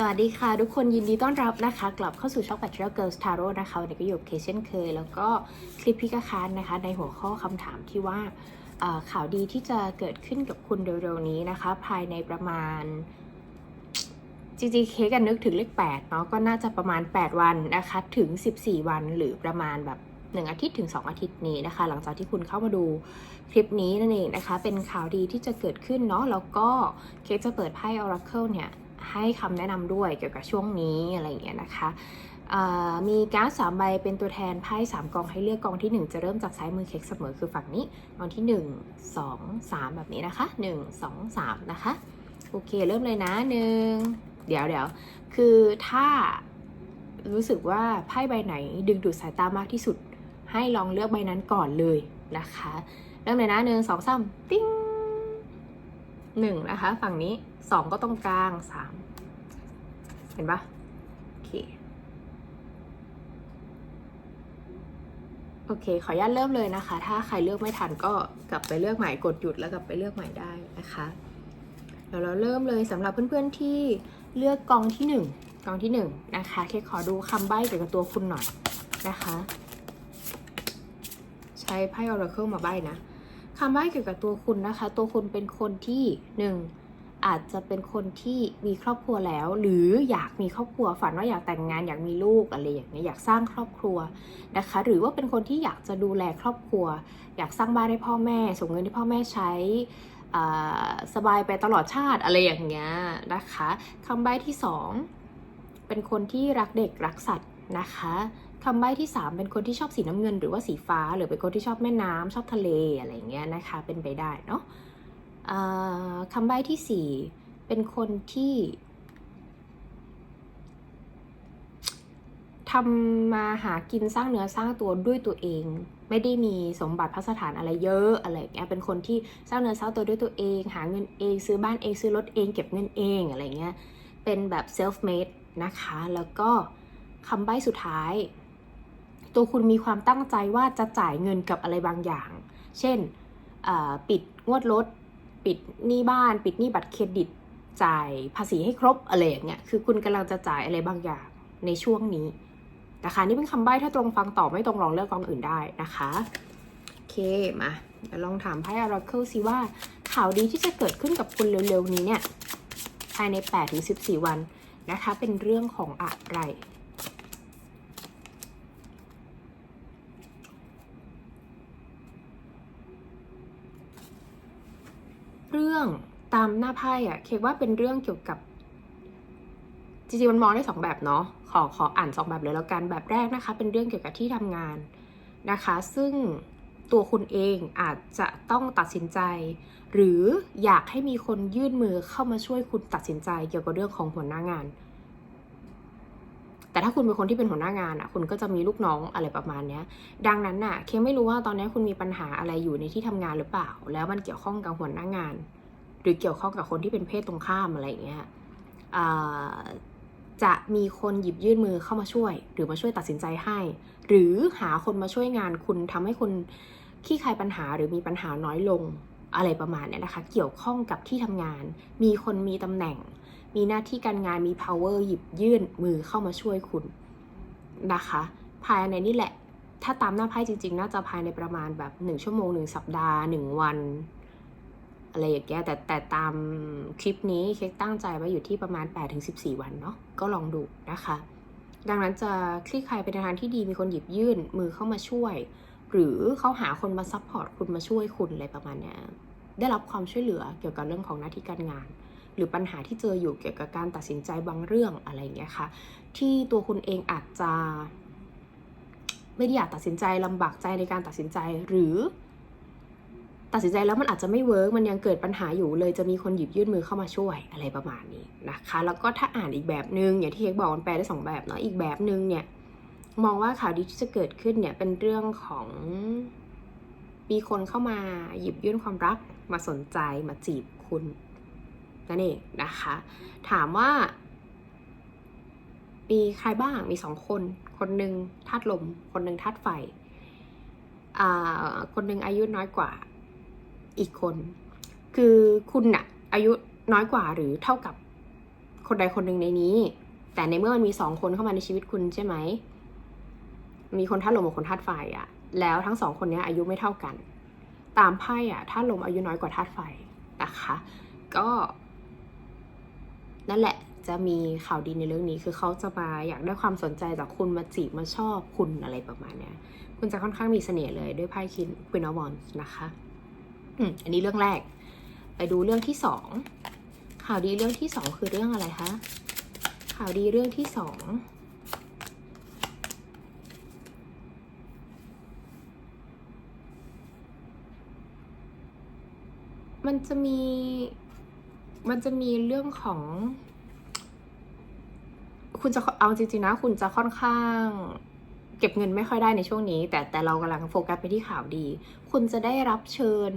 สวัสดีค่ะทุกคนยินดีต้อนรับนะคะ กลับเข้าสู่ช่อง Patriot Girls Tarot นะคะวันนี้ก็อยู่กับเคเช่นเคย แล้วก็คลิปพิกาคารนะคะ ในหัวข้อคำถามที่ว่าข่าวดีที่จะเกิดขึ้นกับคุณเร็วๆนี้นะคะ ภายในประมาณจริงๆเคกันนึกถึงเลข8เนาะก็น่าจะประมาณ 8 วันนะคะถึง 14 วันหรือประมาณแบบ1อาทิตย์ถึง 2 อาทิตย์นี้นะคะ หลังจากที่คุณเข้ามาดูคลิปนี้นั่นเองนะคะ เป็นข่าวดีที่จะเกิดขึ้นเนาะแล้วก็เคจะเปิดไพ่ Oracle เนี่ย ให้คำแนะนำด้วยเกี่ยวกับช่วงนี้อะไรอย่างเงี้ยนะคะมีการ์ดสามใบเป็นตัวแทนไพ่สามกองให้เลือกกองที่ 1 จะเริ่มจากซ้ายมือเค้กเสมอคือฝั่งนี้กองที่ 1 2 3 แบบนี้นะคะ 1 2 3 นะคะ โอเคเริ่มเลยนะหนึ่งเดี๋ยวเดี๋ยวคือถ้ารู้สึกว่าไพ่ใบไหนดึงดูดสายตามากที่สุด ให้ลองเลือกใบนั้นก่อนเลยนะคะ เริ่มเลยนะหนึ่งสองสามติ้ง หนึ่งนะคะ ฝั่งนี้สองก็ตรงกลางสามเห็นปะโอเคโอเค ขออนุญาตเริ่มเลยนะคะ ถ้าใครเลือกไม่ทันก็กลับไปเลือกใหม่กดหยุดแล้วกลับไปเลือกใหม่ได้นะคะเดี๋ยวเราเริ่มเลยสำหรับเพื่อนๆที่เลือกกองที่หนึ่งกองที่หนึ่งนะคะเคขอดูคำใบ้เกี่ยวกับตัวคุณหน่อยนะคะ ใช้ไพ่ Oracle มาใบ้นะ คำใบ้เกี่ยวกับตัวคุณนะคะ ตัวคุณเป็นคนที่หนึ่งอาจจะเป็นคนที่มีครอบครัวแล้ว หรืออยากมีครอบครัวฝันว่าอยากแต่งงานอยากมีลูกอะไรอย่างเงี้ยอยากสร้างครอบครัวนะคะ หรือว่าเป็นคนที่อยากจะดูแลครอบครัว อยากสร้างบ้านให้พ่อแม่ ส่งเงินให้พ่อแม่ใช้สบายไปตลอดชาติอะไรอย่างเงี้ยนะคะคำใบ้ที่สองเป็นคนที่รักเด็กรักสัตว์นะคะ คำใบ้ที่ 3 เป็นคนที่ชอบสีน้ำเงิน หรือว่าสีฟ้า หรือเป็นคนที่ชอบแม่น้ำชอบทะเลอะไรเงี้ยนะคะ เป็นไปได้เนาะอ่าคำใบ้ที่ 4 เป็นคนที่ทำมาหากินสร้างเนื้อสร้างตัวด้วยตัวเอง ไม่ได้มีสมบัติพัสถานอะไรเยอะอะไรอย่างเงี้ยเป็นคนที่สร้างเนื้อสร้างตัวด้วยตัวเอง หาเงินเอง ซื้อบ้านเองซื้อรถเอง เก็บเงินเองอะไรเงี้ยเป็นแบบ self made นะคะ แล้วก็คำใบ้สุดท้าย ตัวคุณมีความตั้งใจว่าจะจ่ายเงินกับอะไรบางอย่าง เช่นปิดงวดรถ ปิดหนี้บ้าน ปิดหนี้บัตรเครดิต จ่ายภาษีให้ครบอะไรอย่างเงี้ย คือคุณกำลังจะจ่ายอะไรบางอย่างในช่วงนี้นะคะนี่เป็นคำใบ้ถ้าตรงฟังต่อไม่ตรงลองเลือกกองอื่นได้นะคะโอเคมาเดี๋ยวลองถามไพ่ Oracle สิว่าข่าวดีที่จะเกิดขึ้นกับคุณเร็วๆนี้เนี่ยภายใน 8-14 วันนะคะเป็นเรื่องของอะไร เรื่องตามหน้าไพ่อะเคกว่าเป็นเรื่องเกี่ยวกับจริงๆมันมองได้สองแบบเนาะขอขออ่านสองแบบเลยแล้วกันแบบแรกนะคะ เป็นเรื่องเกี่ยวกับที่ทำงานนะคะ ซึ่งตัวคุณเองอาจจะต้องตัดสินใจ หรืออยากให้มีคนยื่นมือเข้ามาช่วยคุณตัดสินใจเกี่ยวกับเรื่องของหัวหน้างาน แต่ถ้าคุณเป็นคนที่เป็นหัวหน้างานอะคุณก็จะมีลูกน้องอะไรประมาณเนี้ย ดังนั้นน่ะเคไม่รู้ว่าตอนนี้คุณมีปัญหาอะไรอยู่ในที่ทำงานหรือเปล่า แล้วมันเกี่ยวข้องกับหัวหน้างาน หรือเกี่ยวข้องกับคนที่เป็นเพศตรงข้ามอะไรอย่างเงี้ยจะมีคนหยิบยื่นมือเข้ามาช่วย หรือมาช่วยตัดสินใจให้ หรือหาคนมาช่วยงานคุณทำให้คุณขี้คายปัญหาหรือมีปัญหาน้อยลงอะไรประมาณเนี้ยนะคะ เกี่ยวข้องกับที่ทำงาน มีคนมีตำแหน่ง มีหน้าที่การงานมี power หยิบยื่นมือเข้ามาช่วยคุณนะคะ ภายในนี่แหละ ถ้าตามหน้าไพ่จริง ๆ น่าจะภายในประมาณแบบหนึ่งชั่วโมงหนึ่งสัปดาห์หนึ่งวัน อะไรอย่างเงี้ยแต่แต่ตามคลิปนี้เค้กตั้งใจไว้อยู่ที่ประมาณ 8-14 วันเนาะก็ลองดูนะคะ ดังนั้นจะคลี่คลายไปในทางที่ดีมีคนหยิบยื่นมือเข้ามาช่วย หรือเขาหาคนมาซัพพอร์ตคุณมาช่วยคุณอะไรประมาณเนี้ยได้รับความช่วยเหลือเกี่ยวกับเรื่องของหน้าที่การงาน หรือปัญหาที่เจออยู่เกี่ยวกับการตัดสินใจบางเรื่องอะไรอย่างเงี้ยค่ะ ที่ตัวคุณเองอาจจะ ไม่ได้อยากตัดสินใจลำบากใจในการตัดสินใจหรือ ตัดสินใจแล้วมันอาจจะไม่เวิร์กมันยังเกิดปัญหาอยู่เลยจะมีคนหยิบยื่นมือเข้ามาช่วยอะไรประมาณนี้นะคะ แล้วก็ถ้าอ่านอีกแบบนึงอย่างที่เค้กบอกมันแปลได้สองแบบเนาะอีกแบบนึงเนี่ยมองว่าข่าวดีที่จะเกิดขึ้นเนี่ยเป็นเรื่องของมีคนเข้ามาหยิบยื่นความรักมาสนใจมาจีบคุณนั่นเองนะคะ ถามว่า มีใครบ้างมีสองคน คนหนึ่งธาตุลม คนหนึ่งธาตุไฟอ่าคนหนึ่งอายุน้อยกว่า อีกคน คือคุณน่ะอายุน้อยกว่าหรือเท่ากับคนใดคนหนึ่งในนี้ แต่ในเมื่อมันมีสองคนเข้ามาในชีวิตคุณใช่ไหม มีคนธาตุลมกับคนธาตุไฟอะแล้วทั้งสองคนนี้อายุไม่เท่ากัน ตามไพ่อะธาตุลมอายุน้อยกว่าธาตุไฟนะคะ ก็ นั่นแหละจะมีข่าวดีในเรื่องนี้คือเขาจะมาอยากได้ความสนใจจากคุณมาจีบมาชอบคุณอะไรประมาณเนี้ย คุณจะค่อนข้างมีเสน่ห์เลยด้วยไพ่คินควินอวอนนะคะ อันนี้เรื่องแรก ไปดูเรื่องที่สองข่าวดีเรื่องที่สองคือเรื่องอะไรคะข่าวดีเรื่องที่สองมันจะมี มันจะมีเรื่องของ คุณจะเอาจริงๆนะ คุณจะค่อนข้าง เก็บเงินไม่ค่อยได้ในช่วงนี้ แต่แต่เรากำลังโฟกัสไปที่ข่าวดี คุณจะได้รับเชิญ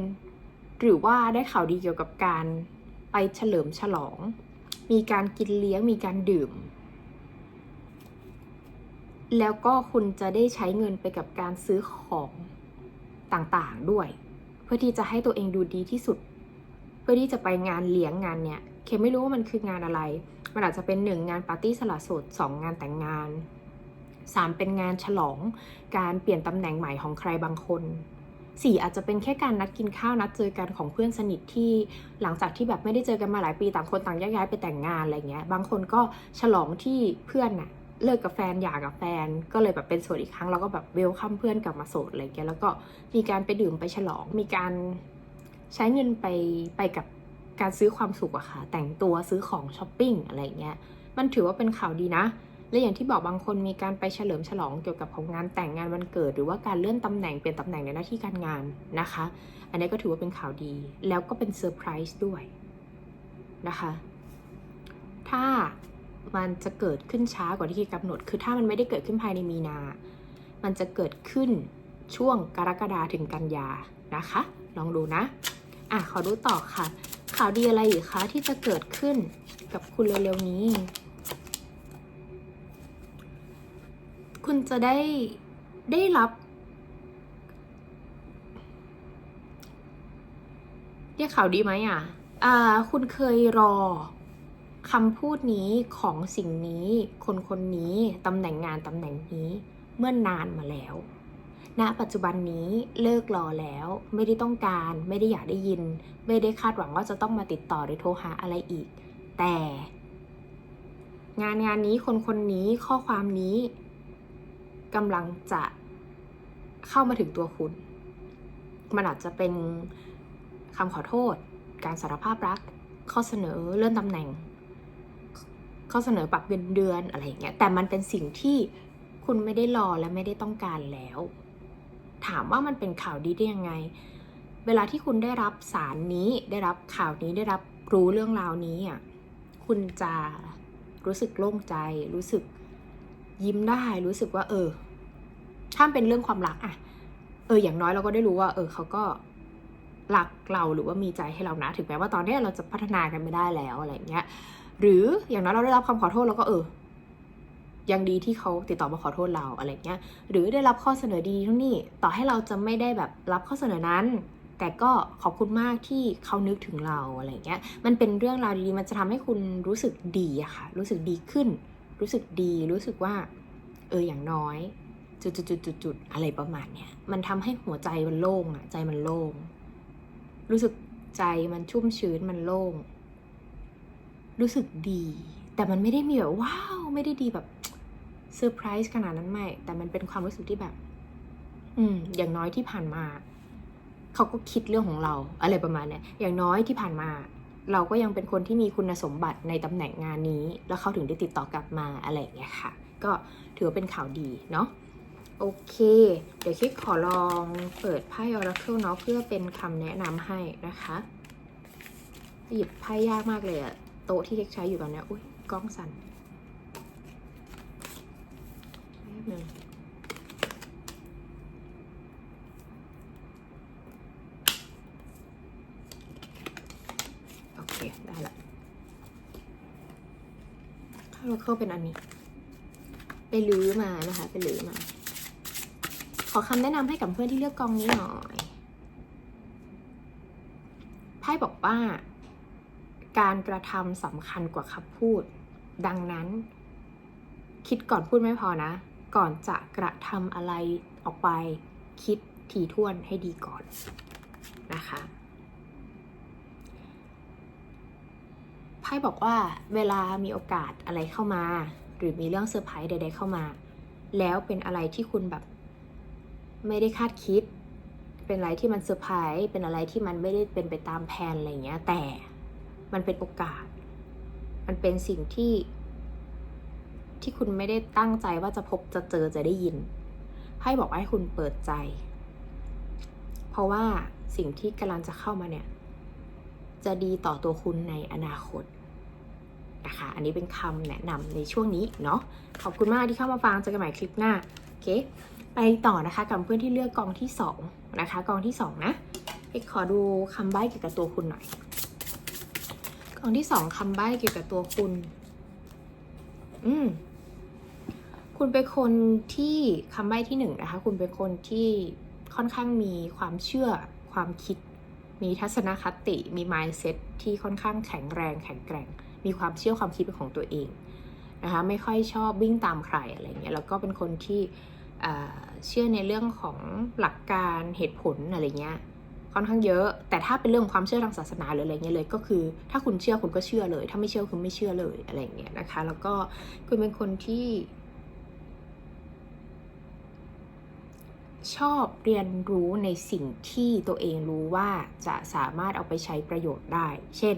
หรือว่าได้ข่าวดีเกี่ยวกับการไปเฉลิมฉลอง มีการกินเลี้ยงมีการดื่ม แล้วก็คุณจะได้ใช้เงินไปกับการซื้อของต่างๆด้วย เพื่อที่จะให้ตัวเองดูดีที่สุด เพื่อที่จะไปงานเลี้ยงงานเนี่ยเคไม่รู้ว่ามันคืองานอะไร มันอาจจะเป็นหนึ่งงานปาร์ตี้สละโสดสองงานแต่งงานสามเป็นงานฉลองการเปลี่ยนตำแหน่งใหม่ของใครบางคน สี่อาจจะเป็นแค่การนัดกินข้าวนัดเจอกันของเพื่อนสนิทที่หลังจากที่แบบไม่ได้เจอกันมาหลายปีต่างคนต่างแยกย้ายไปแต่งงานอะไรเงี้ยบางคนก็ฉลองที่เพื่อนน่ะเลิกกับแฟนหย่ากับแฟน ก็เลยแบบเป็นโสดอีกครั้ง แล้วก็แบบเวลคัมเพื่อนกลับมาโสดอะไรเงี้ยแล้วก็มีการไปดื่มไปฉลองมีการใช้เงินไปไปกับการซื้อความสุขอะค่ะ แต่งตัวซื้อของช้อปปิ้งอะไรเงี้ยมันถือว่าเป็นข่าวดีนะ และอย่างที่บอกบางคนมีการไปเฉลิมฉลองเกี่ยวกับของงานแต่งงานวันเกิด หรือว่าการเลื่อนตำแหน่งเปลี่ยนตำแหน่งในหน้าที่การงานนะคะ อันนี้ก็ถือว่าเป็นข่าวดี แล้วก็เป็นเซอร์ไพรส์ด้วยนะคะ ถ้ามันจะเกิดขึ้นช้ากว่าที่กำหนด คือถ้ามันไม่ได้เกิดขึ้นภายในมีนา มันจะเกิดขึ้นช่วงกรกฎาถึงกันยานะคะ ลองดูนะ อะ ขอดูต่อค่ะ ข่าวดีอะไรอีกคะที่จะเกิดขึ้นกับคุณเร็วๆนี้ คุณจะได้ได้รับ เรียกข่าวดีไหมอะอ่าคุณเคยรอคำพูดนี้ของสิ่งนี้ คนคนนี้ตำแหน่งงานตำแหน่งนี้เมื่อนานมาแล้วณปัจจุบันนี้เลิกรอแล้ว ไม่ได้ต้องการ ไม่ได้อยากได้ยิน ไม่ได้คาดหวังว่าจะต้องมาติดต่อหรือโทรหาอะไรอีก แต่ งานงานนี้คนคนนี้ข้อความนี้ กำลังจะเข้ามาถึงตัวคุณ มันอาจจะเป็นคำขอโทษ การสารภาพรัก ข้อเสนอเลื่อนตำแหน่ง ข้อเสนอปรับเงินเดือนอะไรอย่างเงี้ย แต่มันเป็นสิ่งที่คุณไม่ได้รอและไม่ได้ต้องการแล้ว ถามว่ามันเป็นข่าวดีได้ยังไง เวลาที่คุณได้รับสารนี้ ได้รับข่าวนี้ได้รับรู้เรื่องราวนี้อะ คุณจะรู้สึกโล่งใจ รู้สึก ยิ้มได้รู้สึกว่า เออ ถ้าเป็นเรื่องความรักอะเออ อย่างน้อยเราก็ได้รู้ว่า เออเขาก็รักเราหรือว่ามีใจให้เรานะ ถึงแม้ว่าตอนนี้เราจะพัฒนากันไม่ได้แล้วอะไรอย่างเงี้ย หรืออย่างน้อยเราได้รับคำขอโทษเราก็เออ ยังดีที่เขาติดต่อมาขอโทษเราอะไรเงี้ย หรือได้รับข้อเสนอดีเท่านี้ต่อให้เราจะไม่ได้แบบรับข้อเสนอนั้น แต่ก็ขอบคุณมากที่เขานึกถึงเราอะไรเงี้ย มันเป็นเรื่องราวดีๆ มันจะทำให้คุณรู้สึกดีอะค่ะ รู้สึกดีขึ้น รู้สึกดีรู้สึกว่า เอออย่างน้อย จุดๆๆๆๆอะไรประมาณเนี้ยมันทำให้หัวใจมันโล่งอะใจมันโล่งรู้สึกใจมันชุ่มชื้นมันโล่งรู้สึกดี แต่มันไม่ได้มีแบบว้าวไม่ได้ดีแบบเซอร์ไพรส์ขนาดนั้นไม่แต่มันเป็นความรู้สึกที่แบบ อืม อย่างน้อยที่ผ่านมาเขาก็คิดเรื่องของเรา อะไรประมาณเนี้ยอย่างน้อยที่ผ่านมา เราก็ยังเป็นคนที่มีคุณสมบัติในตำแหน่งงานนี้ แล้วเขาถึงได้ติดต่อกลับมาอะไรอย่างเงี้ยค่ะ ก็ถือว่าเป็นข่าวดีเนาะโอเค เดี๋ยวคิดขอลองเปิดไพ่ Oracle เนาะเพื่อเป็นคำแนะนำให้นะคะ หยิบไพ่ยากมากเลยอะโต๊ะที่เค้กใช้อยู่ตอนนี้อุ้ยกล้องสั่นแป๊บนึงโอเค ได้ละ Oracle เป็นอันนี้ ไปลื้อมานะคะ ไปลื้อมา ขอคำแนะนำให้กับเพื่อนที่เลือกกองนี้หน่อยไพ่บอกว่า การกระทำสำคัญกว่าคำพูด ดังนั้น คิดก่อนพูดไม่พอนะ ก่อนจะกระทำอะไรออกไป คิดถี่ถ้วนให้ดีก่อนนะคะ ไพ่บอกว่าเวลามีโอกาสอะไรเข้ามา หรือมีเรื่องเซอร์ไพรส์ใด ๆ เข้ามา แล้วเป็นอะไรที่คุณแบบไม่ได้คาดคิด เป็นอะไรที่มันเซอร์ไพรส์เป็นอะไรที่มันไม่ได้เป็นไปตามแผนอะไรเงี้ย แต่มันเป็นโอกาส มันเป็นสิ่งที่ ที่คุณไม่ได้ตั้งใจว่าจะพบจะเจอจะได้ยินไพ่บอกว่าให้คุณเปิดใจ เพราะว่าสิ่งที่กำลังจะเข้ามาเนี่ย จะดีต่อตัวคุณในอนาคต นะคะ อันนี้เป็นคำแนะนำในช่วงนี้เนาะขอบคุณมากที่เข้ามาฟังเจอกันใหม่คลิปหน้าโอเคไปต่อนะคะกับเพื่อนที่เลือกกองที่สองนะคะกองที่สองนะเอกขอดูคำใบ้เกี่ยวกับตัวคุณหน่อยกองที่สองคำใบ้เกี่ยวกับตัวคุณ อืมคุณเป็นคนที่คำใบ้ที่หนึ่งนะคะ คุณเป็นคนที่ค่อนข้างมีความเชื่อความคิด มีทัศนคติมี mindset ที่ค่อนข้างแข็งแรงแข็งแกร่ง มีความเชื่อความคิดเป็นของตัวเองนะคะไม่ค่อยชอบวิ่งตามใครอะไรเงี้ยแล้วก็เป็นคนที่เชื่อในเรื่องของหลักการเหตุผลอะไรเงี้ยค่อนข้างเยอะ แต่ถ้าเป็นเรื่องความเชื่อทางศาสนาหรืออะไรเงี้ยเลย ก็คือ ถ้าคุณเชื่อคุณก็เชื่อเลย ถ้าไม่เชื่อคุณไม่เชื่อเลยอะไรเงี้ยนะคะ แล้วก็คุณเป็นคนที่ ชอบเรียนรู้ในสิ่งที่ตัวเองรู้ว่าจะสามารถเอาไปใช้ประโยชน์ได้ เช่น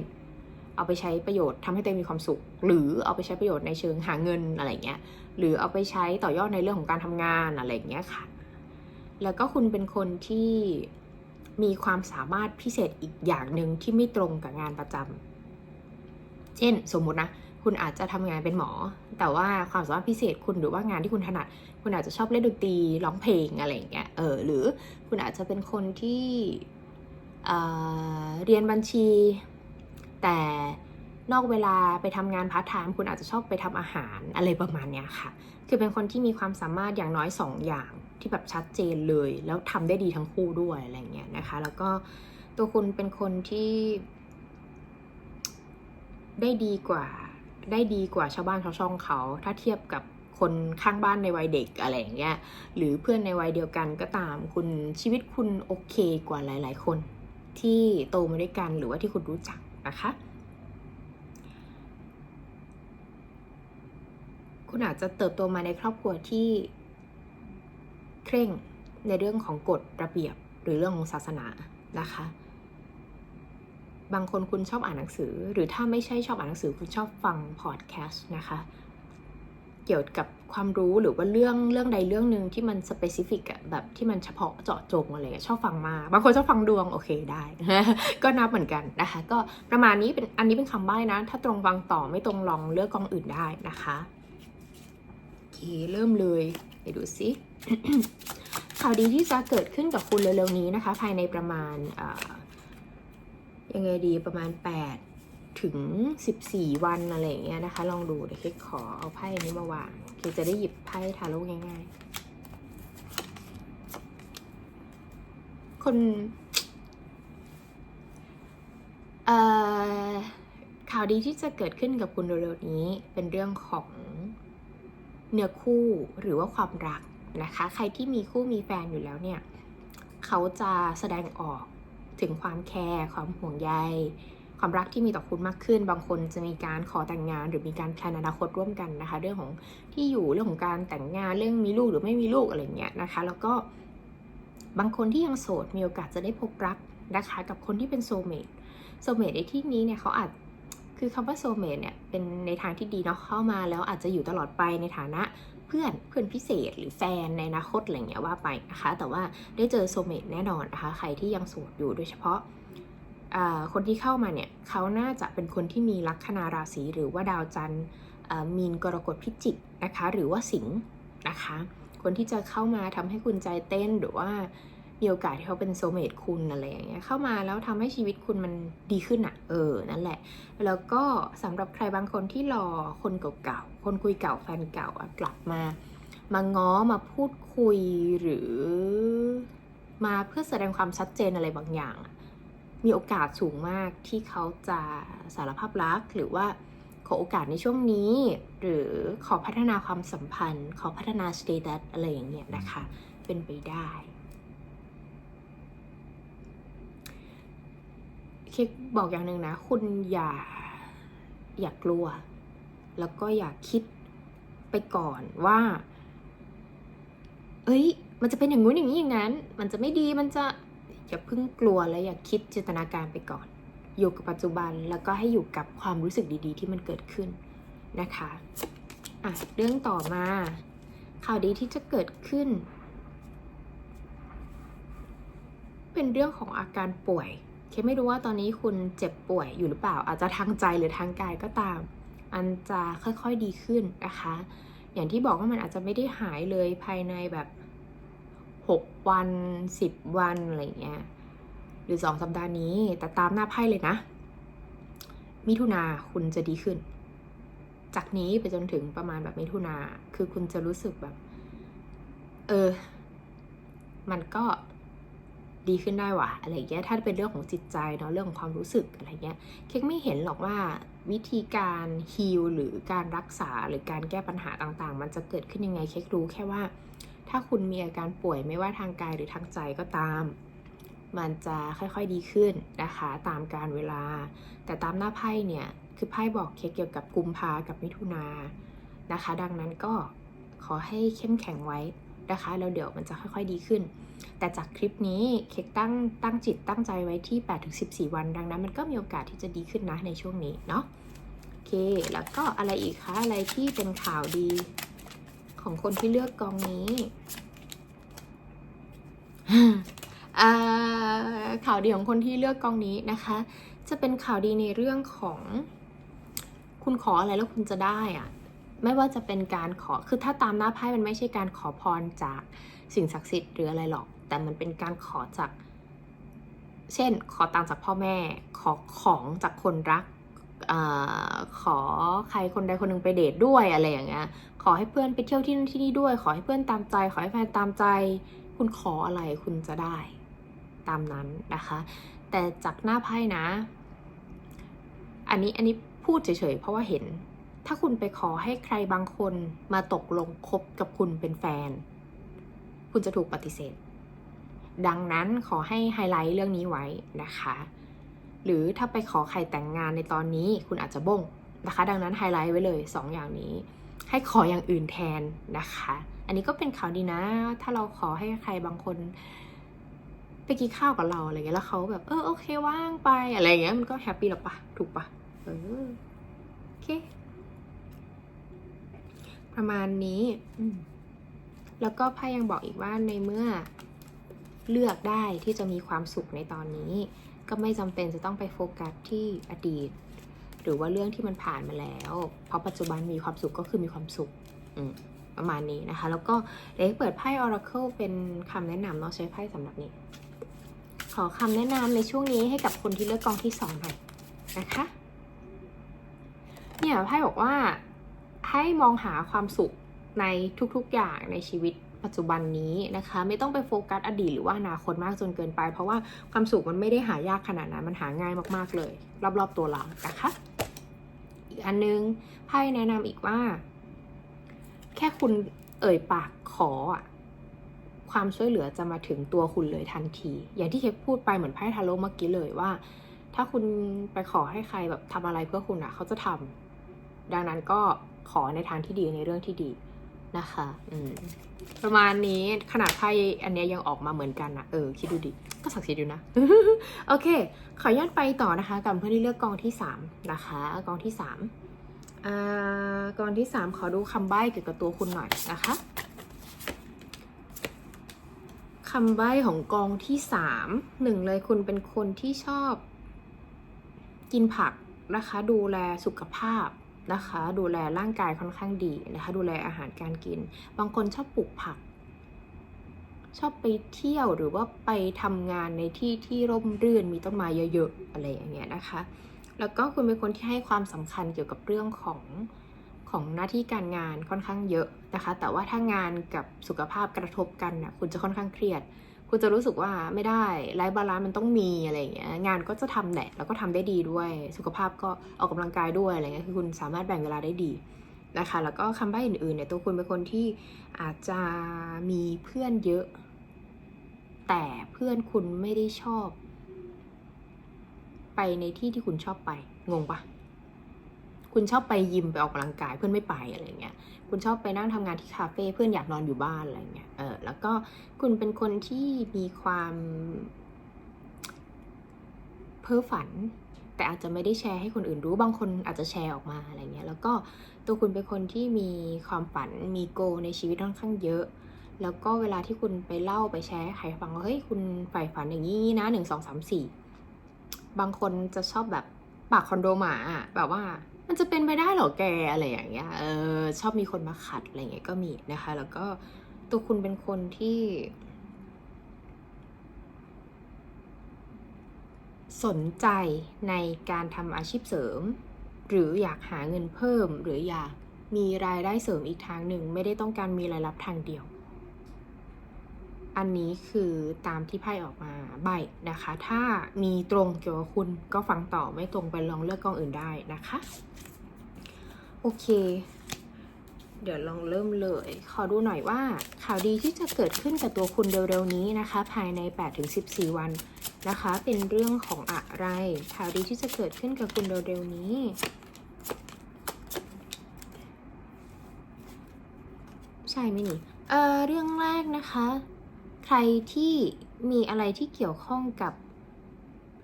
เอาไปใช้ประโยชน์ทำให้ตัวเองมีความสุข หรือเอาไปใช้ประโยชน์ในเชิงหาเงินอะไรเงี้ยหรือเอาไปใช้ต่อยอดในเรื่องของการทำงานอะไรเงี้ยค่ะ แล้วก็คุณเป็นคนที่มีความสามารถพิเศษอีกอย่างหนึ่งที่ไม่ตรงกับงานประจำเช่น สมมุตินะคุณอาจจะทำงานเป็นหมอ แต่ว่าความสามารถพิเศษคุณหรือว่างานที่คุณถนัด คุณอาจจะชอบเล่นดนตรีร้องเพลงอะไรอย่างเงี้ยเออหรือคุณอาจจะเป็นคนที่เเรียนบัญชี แต่นอกเวลาไปทำงานพาร์ทไทม์คุณอาจจะชอบไปทำอาหารอะไรประมาณเนี้ยค่ะ คือเป็นคนที่มีความสามารถอย่างน้อยสองอย่างที่แบบชัดเจนเลย แล้วทำได้ดีทั้งคู่ด้วยอะไรเงี้ยนะคะ แล้วก็ตัวคุณเป็นคนที่ ได้ดีกว่า ได้ดีกว่าชาวบ้านชาวช่องเขา ถ้าเทียบกับคนข้างบ้านในวัยเด็กอะไรอย่างเงี้ยหรือเพื่อนในวัยเดียวกันก็ตามคุณชีวิตคุณโอเคกว่าหลาย ๆ คน ที่โตมาด้วยกันหรือว่าที่คุณรู้จัก นะคะ คุณอาจจะเติบโตมาในครอบครัวที่เคร่งในเรื่องของกฎระเบียบหรือเรื่องของศาสนานะคะ บางคนคุณชอบอ่านหนังสือ หรือถ้าไม่ใช่ชอบอ่านหนังสือคุณชอบฟังพอดแคสต์นะคะ เกี่ยวกับความรู้หรือว่าเรื่องเรื่องใดเรื่องหนึ่งที่มันสเปซิฟิกอะแบบที่มันเฉพาะเจาะจงอะไรเงี้ยชอบฟังมาบางคนชอบฟังดวงโอเคได้ ก็นับเหมือนกันนะคะ ก็ประมาณนี้เป็นอันนี้เป็นคำใบ้นะ ถ้าตรงฟังต่อไม่ตรงลองเลือกกองอื่นได้นะคะโอเคเริ่มเลยไปดูซิข่าวดีที่จะเกิดขึ้นกับคุณเร็วๆนี้นะคะ ภายในประมาณยังไงดีประมาณ 8 ถึง 14 วันอะไรอย่างเงี้ยนะคะ ลองดูเดี๋ยวเคขอเอาไพ่อันนี้มาวางเคจะได้หยิบไพ่ทาโร่ง่ายๆ คนเอ่อข่าวดีที่จะเกิดขึ้นกับคุณเร็วๆนี้เป็นเรื่องของเนื้อคู่หรือว่าความรักนะคะ ใครที่มีคู่มีแฟนอยู่แล้วเนี่ย เขาจะแสดงออกถึงความแคร์ความห่วงใย ความรักที่มีต่อคุณมากขึ้น บางคนจะมีการขอแต่งงาน หรือมีการแพลนอนาคตร่วมกันนะคะ เรื่องของที่อยู่เรื่องของการแต่งงานเรื่องมีลูกหรือไม่มีลูกอะไรเงี้ยนะคะ แล้วก็บางคนที่ยังโสดมีโอกาสจะได้พบรักนะคะ กับคนที่เป็นโซเมตโซเมตในที่นี้เนี่ยเขาอาจคือคำว่าโซเมตเนี่ยเป็นในทางที่ดีเนาะเข้ามาแล้วอาจจะอยู่ตลอดไปในฐานะเพื่อนเพื่อนพิเศษหรือแฟนในอนาคตอะไรเงี้ยว่าไปนะคะ แต่ว่าได้เจอโซเมตแน่นอนนะคะ ใครที่ยังโสดอยู่โดยเฉพาะ คนที่เข้ามาเนี่ยเขาน่าจะเป็นคนที่มีลัคนาราศีหรือว่าดาวจันทร์มีนกรกฎพิจิกนะคะหรือว่าสิงห์นะคะ คนที่จะเข้ามาทำให้คุณใจเต้นหรือว่ามีโอกาสที่เขาเป็นโซเมตคุณอะไรอย่างเงี้ยเข้ามาแล้วทำให้ชีวิตคุณมันดีขึ้นอะเออนั่นแหละ แล้วก็สำหรับใครบางคนที่รอคนเก่าๆคนคุยเก่าแฟนเก่าอกลับมา มาง้อมาพูดคุยหรือมาเพื่อแสดงความชัดเจนอะไรบางอย่างอะ มีโอกาสสูงมากที่เขาจะสารภาพรักหรือว่าคอโอกาสในช่วงนี้ หรือขอพัฒนาความสัมพันธ์ ขอพัฒนาสเตตัสอะไรอย่างเงี้ยนะคะ เป็นไปได้เค้กบอกอย่างหนึ่งนะ คุณอย่าอย่ากลัว แล้วก็อย่าคิดไปก่อนว่า เอ้ย มันจะเป็นอย่างงู้นอย่างนี้อย่างนั้น มันจะไม่ดีมันจะ อย่าเพิ่งกลัวและอย่าคิดจินตนาการไปก่อน อยู่กับปัจจุบันแล้วก็ให้อยู่กับความรู้สึกดีๆ ที่มันเกิดขึ้นนะคะอะเรื่องต่อมา ข่าวดีที่จะเกิดขึ้น เป็นเรื่องของอาการป่วยเคไม่รู้ว่าตอนนี้คุณเจ็บป่วยอยู่หรือเปล่า อาจจะทางใจหรือทางกายก็ตาม อันจะค่อยๆดีขึ้นนะคะ อย่างที่บอกว่ามันอาจจะไม่ได้หายเลยภายในแบบ 6 วัน 10 วัน อะไรเงี้ยหรือ 2 สัปดาห์นี้ แต่ตามหน้าไพ่เลยนะ มิถุนาคุณจะดีขึ้น จากนี้ไปจนถึงประมาณแบบมิถุนาคือคุณจะรู้สึกแบบ เออ มันก็ดีขึ้นได้ว่ะอะไรเงี้ยถ้าเป็นเรื่องของจิตใจเนาะเรื่องของความรู้สึกอะไรเงี้ยเค้กไม่เห็นหรอกว่าวิธีการฮีลหรือการรักษาหรือการแก้ปัญหาต่างๆ มันจะเกิดขึ้นยังไงเค้กรู้แค่ว่า ถ้าคุณมีอาการป่วยไม่ว่าทางกายหรือทางใจก็ตาม มันจะค่อยๆดีขึ้นนะคะ ตามการเวลา แต่ตามหน้าไพ่เนี่ยคือไพ่บอกเค้กเกี่ยวกับกุมภากับมิถุนานะคะ ดังนั้นก็ขอให้เข้มแข็งไว้นะคะแล้วเดี๋ยวมันจะค่อยๆดีขึ้น แต่จากคลิปนี้เค้กตั้งตั้งจิตตั้งใจไว้ที่ 8-14 วัน ดังนั้นมันก็มีโอกาสที่จะดีขึ้นนะในช่วงนี้เนาะโอเค แล้วก็อะไรอีกคะ อะไรที่เป็นข่าวดี ของคนที่เลือกกองนี้ข่าวดีของคนที่เลือกกองนี้นะคะ จะเป็นข่าวดีในเรื่องของ คุณขออะไรแล้วคุณจะได้อะไม่ว่าจะเป็นการขอ คือถ้าตามหน้าไพ่มันไม่ใช่การขอพรจากสิ่งศักดิ์สิทธิ์หรืออะไรหรอก แต่มันเป็นการขอจาก เช่น ขอตังค์จากพ่อแม่ ขอของจากคนรัก อขอใครคนใดคนหนึ่งไปเดทด้วยอะไรอย่างเงี้ย ขอให้เพื่อนไปเที่ยวที่นั่นที่นี่ด้วย ขอให้เพื่อนตามใจ ขอให้แฟนตามใจ คุณขออะไรคุณจะได้ ตามนั้นนะคะ แต่จากหน้าไพ่นะ อันนี้อันนี้พูดเฉยๆเพราะว่าเห็น ถ้าคุณไปขอให้ใครบางคนมาตกลงคบกับคุณเป็นแฟน คุณจะถูกปฏิเสธ ดังนั้นขอให้ไฮไลท์เรื่องนี้ไว้นะคะ หรือถ้าไปขอใครแต่งงานในตอนนี้คุณอาจจะบ้งนะคะ ดังนั้นไฮไลท์ไว้เลย 2 อย่างนี้ ให้ขออย่างอื่นแทนนะคะ อันนี้ก็เป็นข่าวดีนะ ถ้าเราขอให้ใครบางคนไปกินข้าวกับเราอะไรเงี้ยแล้วเขาแบบเออโอเคว่างไปอะไรเงี้ยมันก็แฮปปี้หรอปะถูกปะเออโอเค ประมาณนี้แล้วก็ไพ่ยังบอกอีกว่าในเมื่อเลือกได้ที่จะมีความสุขในตอนนี้ ก็ไม่จำเป็นจะต้องไปโฟกัสที่อดีต หรือว่าเรื่องที่มันผ่านมาแล้ว เพราะปัจจุบันมีความสุขก็คือมีความสุขอประมาณนี้นะคะ แล้วก็เดี๋ยวเปิดไพ่ Oracle เป็นคำแนะนำเนาะใช้ไพ่สำหรับนี้ ขอคำแนะนำในช่วงนี้ให้กับคนที่เลือกกองที่สองหน่อยนะคะเนี่ยไพ่บอกว่าให้มองหาความสุขในทุกๆอย่างในชีวิต ปัจจุบันนี้นะคะ ไม่ต้องไปโฟกัสอดีตหรือว่าอนาคตมากจนเกินไป เพราะว่าความสุขมันไม่ได้หายากขนาดนั้นมันหาง่ายมากๆเลย รอบๆตัวเรานะคะ อีกอันนึงไพ่แนะนำอีกว่า แค่คุณเอ่ยปากขอความช่วยเหลือจะมาถึงตัวคุณเลยทันที อย่างที่เคพูดไปเหมือนไพ่ทาโร่เมื่อกี้เลยว่า ถ้าคุณไปขอให้ใครแบบทำอะไรเพื่อคุณอะเขาจะทำดังนั้นก็ขอในทางที่ดีในเรื่องที่ดี นะคะอืมประมาณนี้ขนาดไพ่อันเนี้ยยังออกมาเหมือนกันนะเออคิดดูดิ ก็ศักดิ์สิทธิ์อยู่นะ โอเค ขอย้อนไปต่อนะคะกับเพื่อนที่เลือกกองที่สามนะคะกองที่สามอ่ากองที่สามขอดูคำใบ้เกี่ยวกับตัวคุณหน่อยนะคะคำใบ้ของกองที่สามหนึ่งเลยคุณเป็นคนที่ชอบ กินผักนะคะ ดูแลสุขภาพ นะคะ ดูแลร่างกายค่อนข้างดีนะคะ ดูแลอาหารการกิน บางคนชอบปลูกผัก ชอบไปเที่ยวหรือว่าไปทำงานในที่ที่ร่มรื่นมีต้นไม้เยอะๆอะไรอย่างเงี้ยนะคะ แล้วก็คุณเป็นคนที่ให้ความสำคัญเกี่ยวกับเรื่องของของหน้าที่การงานค่อนข้างเยอะนะคะ แต่ว่าถ้างานกับสุขภาพกระทบกันนะคุณจะค่อนข้างเครียด คุณจะรู้สึกว่าไม่ได้ไลฟ์บาลานซ์มันต้องมีอะไรอย่างเงี้ยงานก็จะทำแหละแล้วก็ทำได้ดีด้วย สุขภาพก็ออกกำลังกายด้วยอะไรเงี้ยคือคุณสามารถแบ่งเวลาได้ดีนะคะแล้วก็คำใบ้อื่นๆเนี่ยตัวคุณเป็นคนที่อาจจะมีเพื่อนเยอะ แต่เพื่อนคุณไม่ได้ชอบ ไปในที่ที่คุณชอบไปงงปะคุณชอบไปยิมไปออกกำลังกายเพื่อนไม่ไปอะไรเงี้ยคุณชอบไปนั่งทำงานที่คาเฟ่เพื่อนอยากนอนอยู่บ้านอะไรเงี้ย แล้วก็คุณเป็นคนที่มีความเพ้อฝัน แต่อาจจะไม่ได้แชร์ให้คนอื่นรู้บางคนอาจจะแชร์ออกมาอะไรเงี้ยแล้วก็ตัวคุณเป็นคนที่มีความฝันมีโกในชีวิตค่อนข้างเยอะ แล้วก็เวลาที่คุณไปเล่าไปแชร์ให้ใครฟังว่าเฮ้ยคุณใฝ่ฝันอย่างนี้นะหนึ่งสองสามสี่บางคนจะชอบแบบปากคอนโดหมาแบบว่ามันจะเป็นไปได้หรอแกอะไรอย่างเงี้ย เออชอบมีคนมาขัดอะไรเงี้ยก็มีนะคะ แล้วก็ ตัวคุณเป็นคนที่ สนใจในการทำอาชีพเสริม หรืออยากหาเงินเพิ่ม หรืออยากมีรายได้เสริมอีกทางหนึ่ง ไม่ได้ต้องการมีรายรับทางเดียว อันนี้คือตามที่ไพ่ออกมาใบนะคะ ถ้ามีตรงเกี่ยวกับคุณก็ฟังต่อไม่ตรงไปลองเลือกกองอื่นได้นะคะ โอเค เดี๋ยวลองเริ่มเลย ขอดูหน่อยว่าข่าวดีที่จะเกิดขึ้นกับตัวคุณเร็วๆนี้นะคะ ภายใน 8-14 วันนะคะ เป็นเรื่องของอะไร ข่าวดีที่จะเกิดขึ้นกับคุณเร็วๆนี้ใช่ไหมนี่เอ่อเรื่องแรกนะคะ ใครที่มีอะไรที่เกี่ยวข้องกับ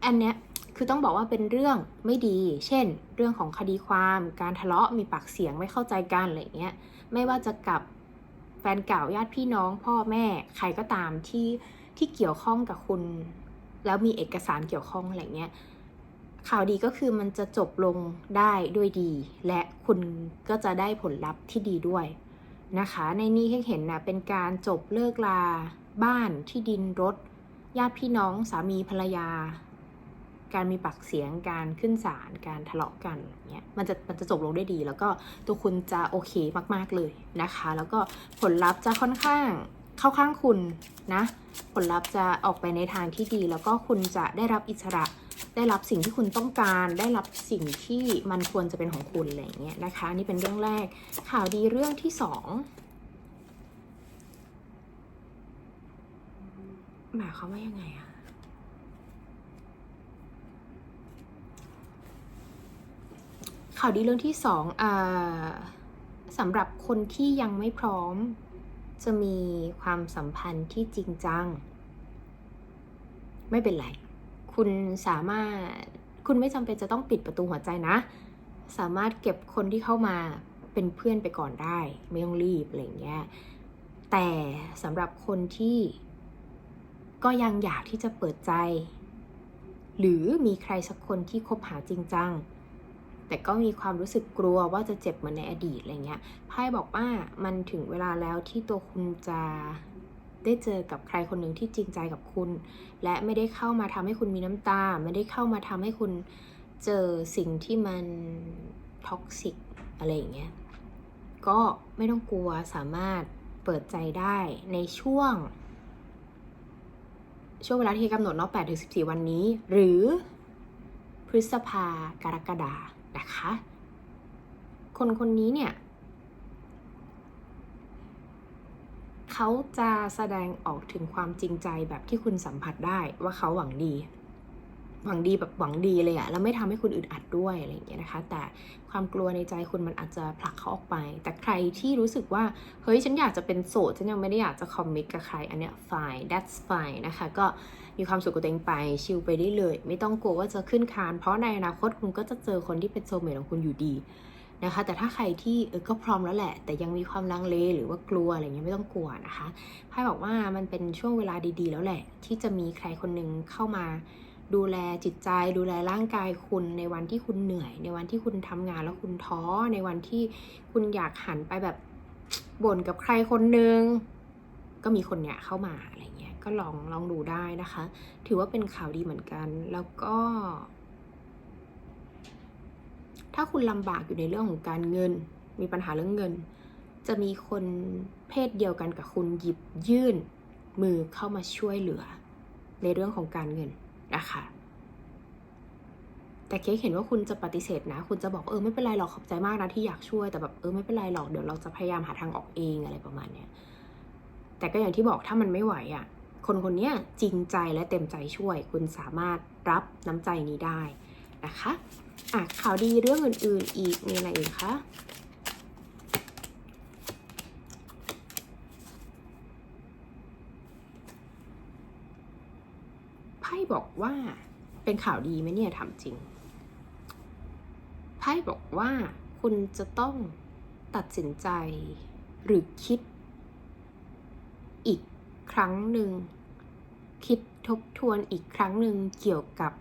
อันเนี้ย คือต้องบอกว่าเป็นเรื่องไม่ดี เช่น เรื่องของคดีความ การทะเลาะมีปากเสียงไม่เข้าใจกันอะไรเงี้ย ไม่ว่าจะกับแฟนเก่าญาติพี่น้อง พ่อแม่ใครก็ตามที่ที่เกี่ยวข้องกับคุณ แล้วมีเอกสารเกี่ยวข้องอะไรเงี้ยข่าวดีก็คือมันจะจบลงได้ด้วยดี และคุณก็จะได้ผลลัพธ์ที่ดีด้วยนะคะ ในนี้ให้เห็นนะเป็นการจบเลิกลาบ้านที่ดินรถ ญาติพี่น้องสามีภรรยา การมีปากเสียงการขึ้นศาลการทะเลาะกันเนี้ยมันจะมันจะจบลงได้ดี แล้วก็ตัวคุณจะโอเคมาก ๆเลยนะคะ แล้วก็ผลลัพธ์จะค่อนข้างเข้าข้างคุณนะผลลัพธ์จะออกไปในทางที่ดี แล้วก็คุณจะได้รับอิสระได้รับสิ่งที่คุณต้องการ ได้รับสิ่งที่มันควรจะเป็นของคุณอะไรเงี้ยนะคะ นี่เป็นเรื่องแรก ข่าวดีเรื่องที่สองหมายความว่ายังไงอะ ข่าวดีเรื่องที่สองอสำหรับคนที่ยังไม่พร้อม จะมีความสัมพันธ์ที่จริงจัง ไม่เป็นไร คุณสามารถคุณไม่จำเป็นจะต้องปิดประตูหัวใจนะ สามารถเก็บคนที่เข้ามาเป็นเพื่อนไปก่อนได้ ไม่ต้องรีบอะไรเงี้ยแต่สำหรับคนที่ก็ยังอยากที่จะเปิดใจ หรือมีใครสักคนที่คบหาจริงจัง แต่ก็มีความรู้สึกกลัวว่าจะเจ็บเหมือนในอดีตอะไรเงี้ยไพ่บอกว่ามันถึงเวลาแล้วที่ตัวคุณจะได้เจอกับใครคนหนึ่งที่จริงใจกับคุณ และไม่ได้เข้ามาทำให้คุณมีน้ำตา ไม่ได้เข้ามาทำให้คุณเจอสิ่งที่มันท็อกซิกอะไรอย่างเงี้ยก็ไม่ต้องกลัวสามารถเปิดใจได้ในช่วง ช่วงเวลาที่กำหนดเนาะ8ถึง14 วันนี้ หรือพฤษภากรกฎา นะคะ คนคนนี้เนี่ยเขาจะแสดงออกถึงความจริงใจแบบที่คุณสัมผัสได้ว่าเขาหวังดี หวังดีแบบหวังดีเลยอะแล้วไม่ทำให้คุณอึดอัดด้วยอะไรอย่างเงี้ยนะคะ แต่ความกลัวในใจคุณมันอาจจะผลักเขาออกไป แต่ใครที่รู้สึกว่า เฮ้ย ฉันอยากจะเป็นโสด ฉันยังไม่ได้อยากจะคอมมิตกับใคร อันเนี้ย fine that's fine นะคะ ก็มีความสุขกับตัวเองไป ชิลไปได้เลย ไม่ต้องกลัวว่าจะขึ้นคาน เพราะในอนาคตคุณก็จะเจอคนที่เป็นโซเมทของคุณอยู่ดีนะคะ แต่ถ้าใครที่เออก็พร้อมแล้วแหละ แต่ยังมีความลังเลหรือว่ากลัวอะไรเงี้ยไม่ต้องกลัวนะคะไพ่บอกว่ามันเป็นช่วงเวลาดีๆ แล้วแหละ ที่จะมีใครคนหนึ่งเข้ามา ดูแลจิตใจ ดูแลร่างกายคุณในวันที่คุณเหนื่อย ในวันที่คุณทำงานแล้วคุณท้อ ในวันที่คุณอยากหันไปแบบบ่นกับใครคนหนึ่งก็มีคนเนี้ยเข้ามาอะไรเงี้ย ก็ลองลองดูได้นะคะ ถือว่าเป็นข่าวดีเหมือนกัน แล้วก็ ถ้าคุณลำบากอยู่ในเรื่องของการเงิน มีปัญหาเรื่องเงิน จะมีคนเพศเดียวกันกับคุณหยิบยื่นมือเข้ามาช่วยเหลือ ในเรื่องของการเงิน นะคะ แต่เค้กเห็นว่าคุณจะปฏิเสธนะ คุณจะบอกเออไม่เป็นไรหรอกขอบใจมากนะที่อยากช่วยแต่แบบเออไม่เป็นไรหรอกเดี๋ยวเราจะพยายามหาทางออกเองอะไรประมาณเนี้ยแต่ก็อย่างที่บอกถ้ามันไม่ไหวอะ่ะคนคนเนี้ยจริงใจและเต็มใจช่วย คุณสามารถรับน้ำใจนี้ได้นะคะอะข่าวดีเรื่องอื่นๆอีกมีอะไรอีกคะ บอกว่าเป็นข่าวดีไหมเนี่ยถามจริง ไพ่บอกว่าคุณจะต้องตัดสินใจหรือคิด อีกครั้งหนึ่ง คิดทบทวนอีกครั้งหนึ่งเกี่ยวกับ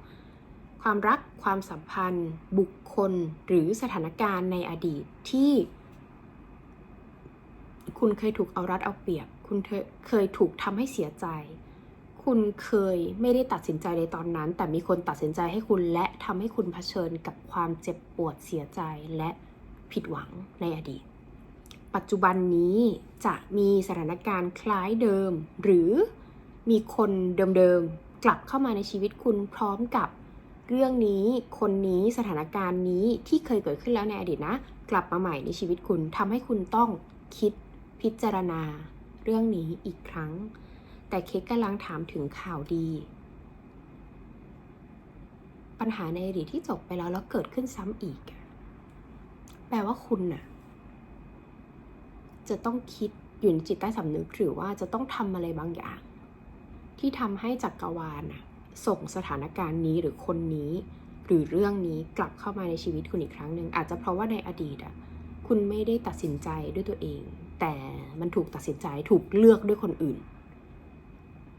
ความรักความสัมพันธ์ บุคคลหรือสถานการณ์ในอดีตที่ คุณเคยถูกเอารัดเอาเปรียบ คุณเคยเคยถูกทำให้เสียใจ คุณเคยไม่ได้ตัดสินใจในตอนนั้น แต่มีคนตัดสินใจให้คุณและทำให้คุณเผชิญกับความเจ็บปวดเสียใจและผิดหวังในอดีต ปัจจุบันนี้จะมีสถานการณ์คล้ายเดิม หรือมีคนเดิมๆกลับเข้ามาในชีวิตคุณพร้อมกับเรื่องนี้ คนนี้ สถานการณ์นี้ที่เคยเกิดขึ้นแล้วในอดีตนะ กลับมาใหม่ในชีวิตคุณทำให้คุณต้องคิดพิจารณา เรื่องนี้อีกครั้ง แต่เค้กกำลังถามถึงข่าวดี ปัญหาในอดีตที่จบไปแล้วแล้วเกิดขึ้นซ้ำอีก แปลว่าคุณน่ะ จะต้องคิดอยู่ในจิตใต้สำนึกหรือว่าจะต้องทำอะไรบางอย่าง ที่ทำให้จักกรวาลน่ะส่งสถานการณ์นี้หรือคนนี้ หรือเรื่องนี้กลับเข้ามาในชีวิตคุณอีกครั้งหนึ่งอาจจะเพราะว่าในอดีตอะคุณไม่ได้ตัดสินใจด้วยตัวเอง แต่มันถูกตัดสินใจถูกเลือกด้วยคนอื่น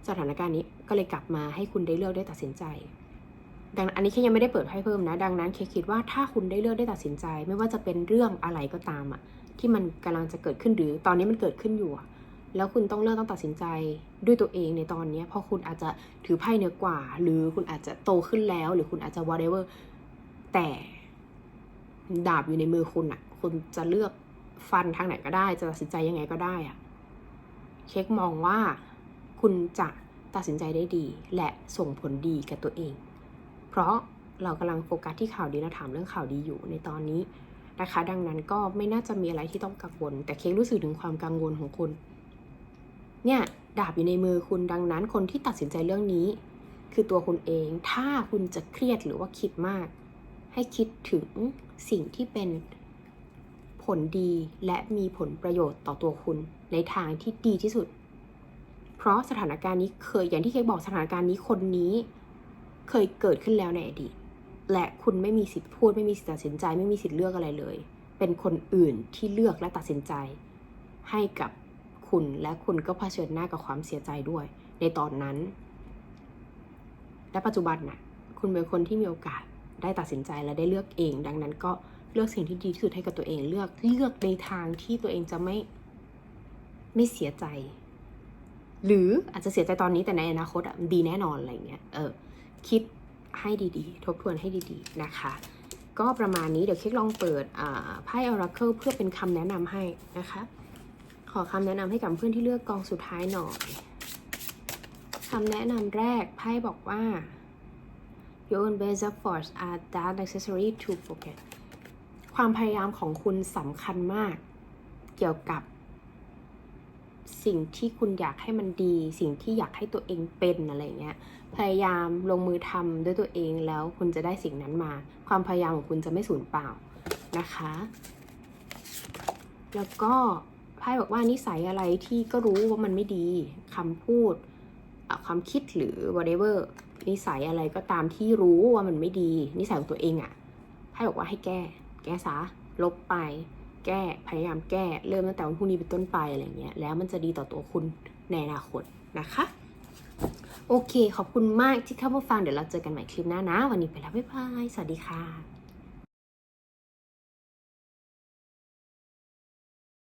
สถานการณ์นี้ก็เลยกลับมาให้คุณได้เลือกได้ตัดสินใจ ดังนั้นอันนี้แค่ยังไม่ได้เปิดให้เพิ่มนะ ดังนั้นเคคิดว่าถ้าคุณได้เลือกได้ตัดสินใจ ไม่ว่าจะเป็นเรื่องอะไรก็ตามอะที่มันกำลังจะเกิดขึ้นหรือตอนนี้มันเกิดขึ้นอยู่แล้วคุณต้องเลือกต้องตัดสินใจด้วยตัวเองในตอนนี้เพราะคุณอาจจะถือไพ่เหนือกว่า หรือคุณอาจจะโตขึ้นแล้ว หรือคุณอาจจะ whatever แต่ดาบอยู่ในมือคุณอะคุณจะเลือกฟันทางไหนก็ได้ จะตัดสินใจยังไงก็ได้อะเช็คมองว่า คุณจะตัดสินใจได้ดี และส่งผลดีกับตัวเอง เพราะเรากำลังโฟกัสที่ข่าวดีและถามเรื่องข่าวดีอยู่ในตอนนี้นะคะ ดังนั้นก็ไม่น่าจะมีอะไรที่ต้องกังวล แต่เค้กรู้สึกถึงความกังวลของคุณ เนี่ยดาบอยู่ในมือคุณดังนั้น คนที่ตัดสินใจเรื่องนี้ คือตัวคุณเอง ถ้าคุณจะเครียดหรือว่าคิดมาก ให้คิดถึงสิ่งที่เป็นผลดีและมีผลประโยชน์ต่อตัวคุณในทางที่ดีที่สุด เพราะสถานการณ์นี้เคยอย่างที่เค้กบอกสถานการณ์นี้คนนี้ เคยเกิดขึ้นแล้วในอดีต และคุณไม่มีสิทธิ์พูดไม่มีสิทธิ์ตัดสินใจไม่มีสิทธิ์เลือกอะไรเลย เป็นคนอื่นที่เลือกและตัดสินใจ ให้กับคุณและคุณก็เผชิญหน้ากับความเสียใจด้วย ในตอนนั้น และปัจจุบันน่ะคุณเป็นคนที่มีโอกาสได้ตัดสินใจและได้เลือกเอง ดังนั้นก็เลือกสิ่งที่ดีที่สุดให้กับตัวเองเลือกเลือกในทางที่ตัวเองจะไม่ไม่เสียใจ หรืออาจจะเสียใจตอนนี้แต่ในอนาคตอะดีแน่นอนอะไรเงี้ยเออคิดให้ดีๆ ทบทวนให้ดีๆนะคะ ก็ประมาณนี้เดี๋ยวเค้กลองเปิดไพ่ Oracle เพื่อเป็นคำแนะนำให้นะคะ ขอคำแนะนำให้กับเพื่อนที่เลือกกองสุดท้ายหน่อยคำแนะนำแรกไพ่บอกว่า Your own best efforts are that necessary to forget ความพยายามของคุณสำคัญมาก เกี่ยวกับ สิ่งที่คุณอยากให้มันดี สิ่งที่อยากให้ตัวเองเป็นอะไรเงี้ยพยายามลงมือทำด้วยตัวเองแล้วคุณจะได้สิ่งนั้นมา ความพยายามของคุณจะไม่สูญเปล่านะคะ แล้วก็ไพ่บอกว่านิสัยอะไรที่ก็รู้ว่ามันไม่ดีคำพูดความคิดหรือ whatever นิสัยอะไรก็ตามที่รู้ว่ามันไม่ดี นิสัยของตัวเองอะ่ะไพ่บอกว่าให้แก้ แก้ซะลบไป แก้พยายามแก้เริ่มตั้งแต่วันพรุ่งนี้เป็นต้นไปอะไรเงี้ยแล้วมันจะดีต่อตัวคุณในอนาคตนะคะ โอเค ขอบคุณมากที่เข้ามาฟังเดี๋ยวเราเจอกันใหม่คลิปหน้านะ วันนี้ไปแล้วบ๊ายบาย สวัสดีค่ะ